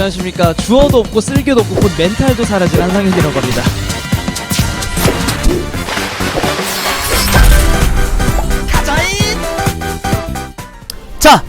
안녕하십니까. 주어도 없고 쓸개도 없고 곧 멘탈도 사라진 한상혁이라고 합니다. 자,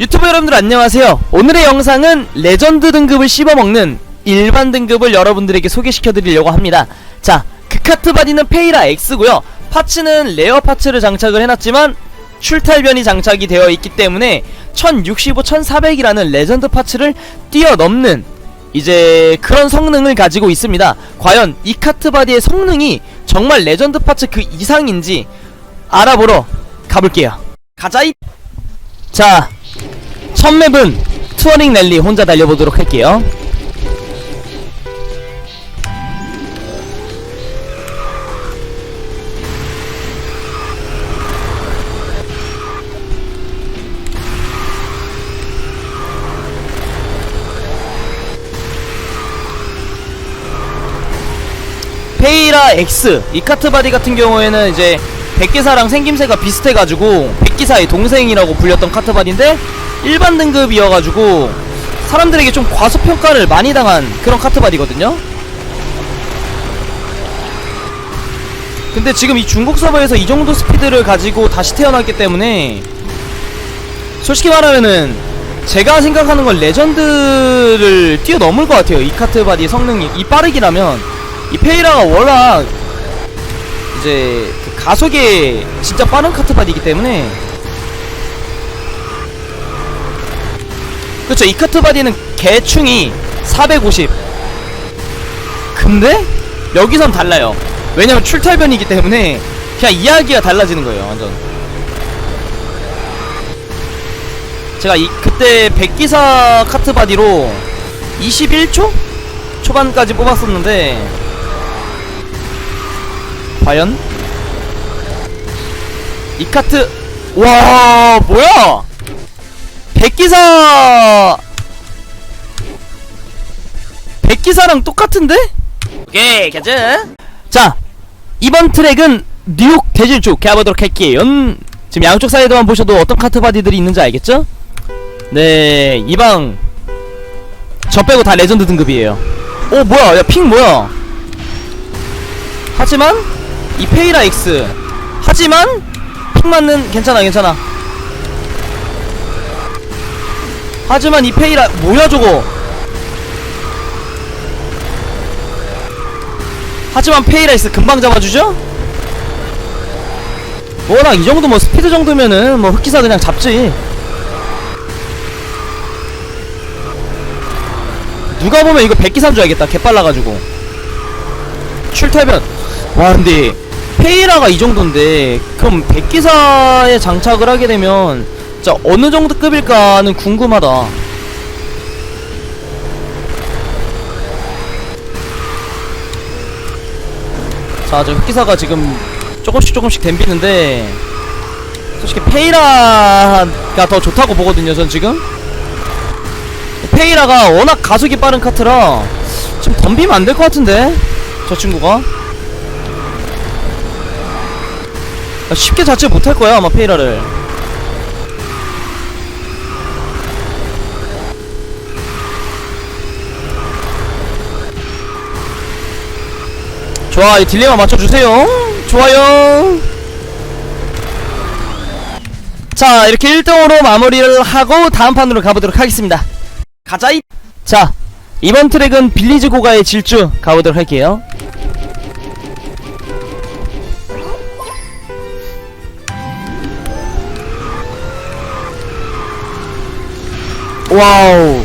유튜브 여러분들 안녕하세요. 오늘의 영상은 레전드 등급을 씹어먹는 일반 등급을 여러분들에게 소개시켜드리려고 합니다. 자, 그 카트 바디는 페이라 X고요. 파츠는 레어 파츠를 장착을 해놨지만 출탈변이 장착이 되어 있기 때문에 1065, 1400이라는 레전드 파츠를 뛰어넘는 이제 그런 성능을 가지고 있습니다. 과연 이 카트 바디의 성능이 정말 레전드 파츠 그 이상인지 알아보러 가볼게요. 가자이! 자, 첫 맵은 투어링 랠리 혼자 달려보도록 할게요. 페이라 X 이 카트 바디 같은 경우에는 이제 백기사랑 생김새가 비슷해가지고 백기사의 동생이라고 불렸던 카트 바디인데 일반 등급이어가지고 사람들에게 좀 과소평가를 많이 당한 그런 카트 바디거든요. 근데 지금 이 중국 서버에서 이 정도 스피드를 가지고 다시 태어났기 때문에 솔직히 말하면은 제가 생각하는 건 레전드를 뛰어넘을 것 같아요. 이 카트 바디 성능이 이 빠르기라면 이 페이라가 워낙 이제 그 가속에 진짜 빠른 카트 바디이기 때문에. 그렇죠 이 카트 바디는 개충이 450 근데 여기선 달라요. 왜냐면 출탈변이기 때문에 그냥 이야기가 달라지는 거예요 완전. 제가 이 그때 백기사 카트 바디로 21초 초반까지 뽑았었는데 과연? 이 카트. 와 뭐야? 백기사! 백기사랑 똑같은데? 오케이 가자. 자 이번 트랙은 뉴욕 대질주 가보도록 할게요. 음, 지금 양쪽 사이드만 보셔도 어떤 카트 바디들이 있는지 알겠죠? 네 이방. 저 빼고 다 레전드 등급이에요. 오 뭐야? 야 핑 뭐야? 하지만 이 페이라 X 하지만 픽 맞는 괜찮아 괜찮아. 하지만 이 페이라 뭐야 저거? 하지만 페이라 X 금방 잡아주죠? 워낙 이 정도 뭐 스피드 정도면은 뭐 흑기사 그냥 잡지. 누가 보면 이거 백기사인 줄 알겠다. 개빨라가지고. 출퇴변. 와 근데 페이라가 이 정도인데 그럼 백기사에 장착을 하게 되면 진짜 어느 정도 급일까는 궁금하다 자, 저 흑기사가 지금 조금씩 조금씩 댐비는데 솔직히 페이라가 더 좋다고 보거든요, 전 지금. 페이라가 워낙 가속이 빠른 카트라 지금 덤비면 안 될 것 같은데 저 친구가 쉽게 자체 못할 거야 아마 페이라를. 좋아 이 딜레마 맞춰주세요. 좋아요. 자 이렇게 1등으로 마무리를 하고 다음 판으로 가보도록 하겠습니다. 가자이. 자 이번 트랙은 빌리즈 고가의 질주 가보도록 할게요 와우.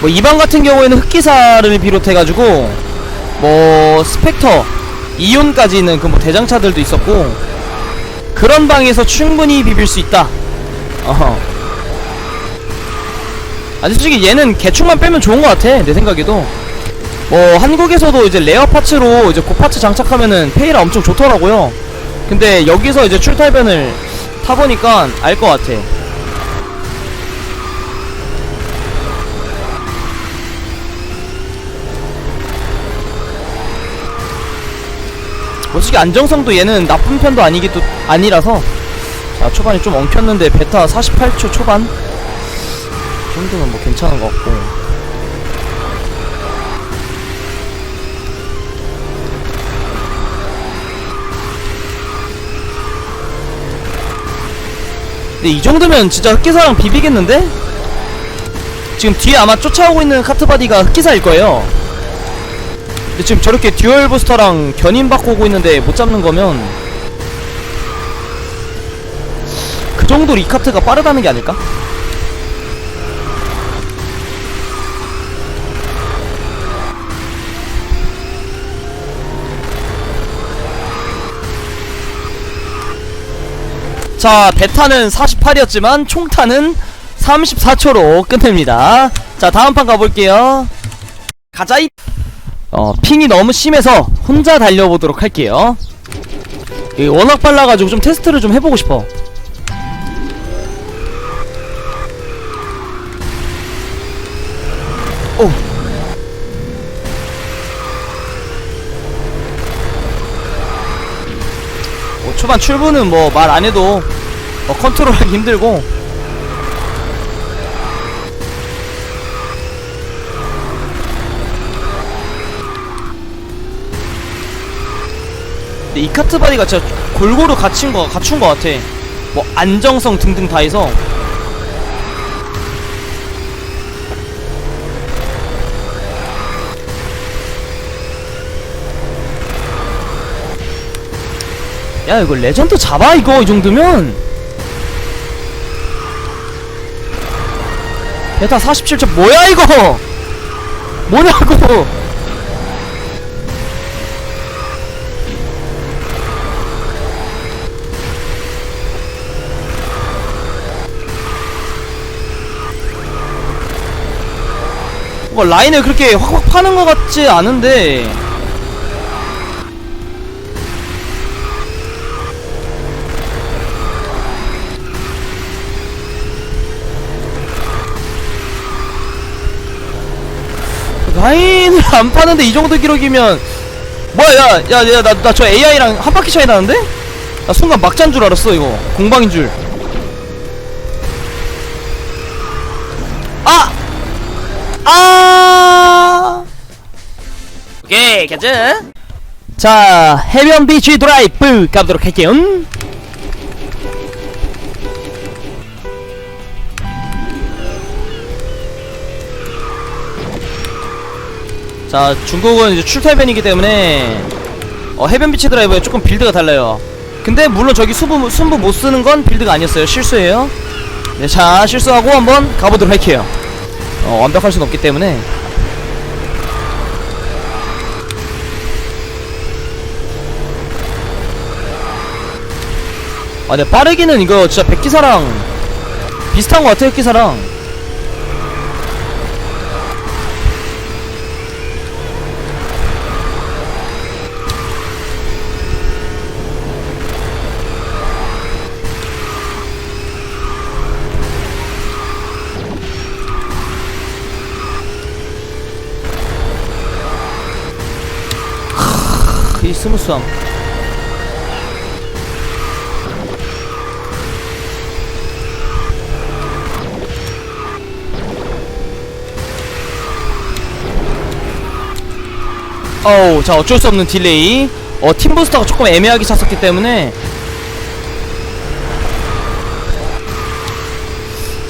뭐 이방 같은 경우에는 흑기사를 비롯해가지고 뭐 스펙터 이온까지 있는 그 뭐 대장차들도 있었고 그런 방에서 충분히 비빌 수 있다. 어허. 아니 솔직히 얘는 개충만 빼면 좋은 것 같아 내 생각에도. 뭐 한국에서도 이제 레어 파츠로 이제 고파츠 장착하면은 페이라 엄청 좋더라고요 근데 여기서 이제 출탈변을 타보니까 알 것 같아. 솔직히 안정성도 얘는 나쁜 편도 아니기 또 아니라서. 자아 초반이 좀 엉켰는데 베타 48초 초반? 이 정도면 뭐 괜찮은 것 같고 근데 이 정도면 진짜 흑기사랑 비비겠는데? 지금 뒤에 아마 쫓아오고 있는 카트바디가 흑기사일 거예요 근데 지금 저렇게 듀얼 부스터랑 견인 받고 오고 있는데 못 잡는 거면 그 정도로 이 카트가 빠르다는 게 아닐까? 자, 배타는 48이었지만 총타는 34초로 끝냅니다. 자, 다음 판 가볼게요. 가자이! 어, 핑이 너무 심해서 혼자 달려보도록 할게요. 워낙 빨라가지고 좀 테스트를 좀 해보고 싶어. 오. 초반 출구는 뭐 말 안 해도 뭐 컨트롤하기 힘들고 근데 이 카트 바디가 진짜 골고루 갖춘 거 갖춘 거 같아. 뭐 안정성 등등 다 해서 야 이거 레전드 잡아 이거 이 정도면. 베타 47초 뭐야 이거? 뭐냐고? 뭐 라인을 그렇게 확확 파는 것 같지 않은데 라인을 안 파는데 이 정도 기록이면 뭐야 야야야 나 나 저 AI랑 한 바퀴 차이 나는데? 나 순간 막잔 줄 알았어 이거 공방인 줄 아! 아! 오케이 가자 자 해변 비치 드라이브 가보도록 할게요 자 중국은 이제 출퇴변이기 때문에 어, 해변 비치 드라이브에 조금 빌드가 달라요. 근데 물론 저기 수부, 순부 못 쓰는 건 빌드가 아니었어요. 실수예요. 네, 자 실수하고 한번 가보도록 할게요. 어, 완벽할 순 없기 때문에. 아 근데 빠르기는 이거 진짜 백기사랑 비슷한 것 같아요 백기사랑 스무스함. 어우 자 어쩔 수 없는 딜레이. 어 팀부스터가 조금 애매하게 찼었기 때문에.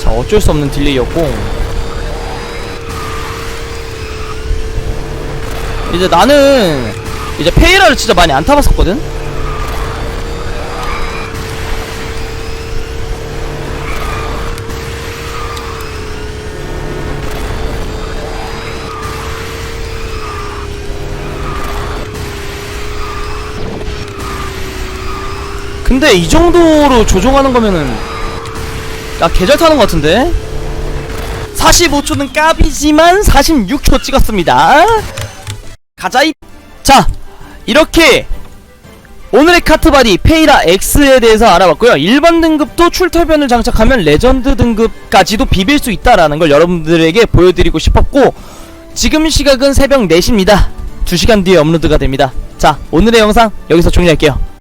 자 어쩔 수 없는 딜레이였고. 이제 나는 이제 페이라를 진짜 많이 안 타봤었거든? 근데 이 정도로 조종하는 거면은 야 개잘 타는 것 같은데? 45초는 까비지만 46초 찍었습니다. 가자이. 자 이렇게 오늘의 카트바디 페이라 X에 대해서 알아봤고요. 일반 등급도 출퇴변을 장착하면 레전드 등급까지도 비빌 수 있다라는 걸 여러분들에게 보여드리고 싶었고 지금 시각은 새벽 4시입니다. 2시간 뒤에 업로드가 됩니다. 자 오늘의 영상 여기서 종료할게요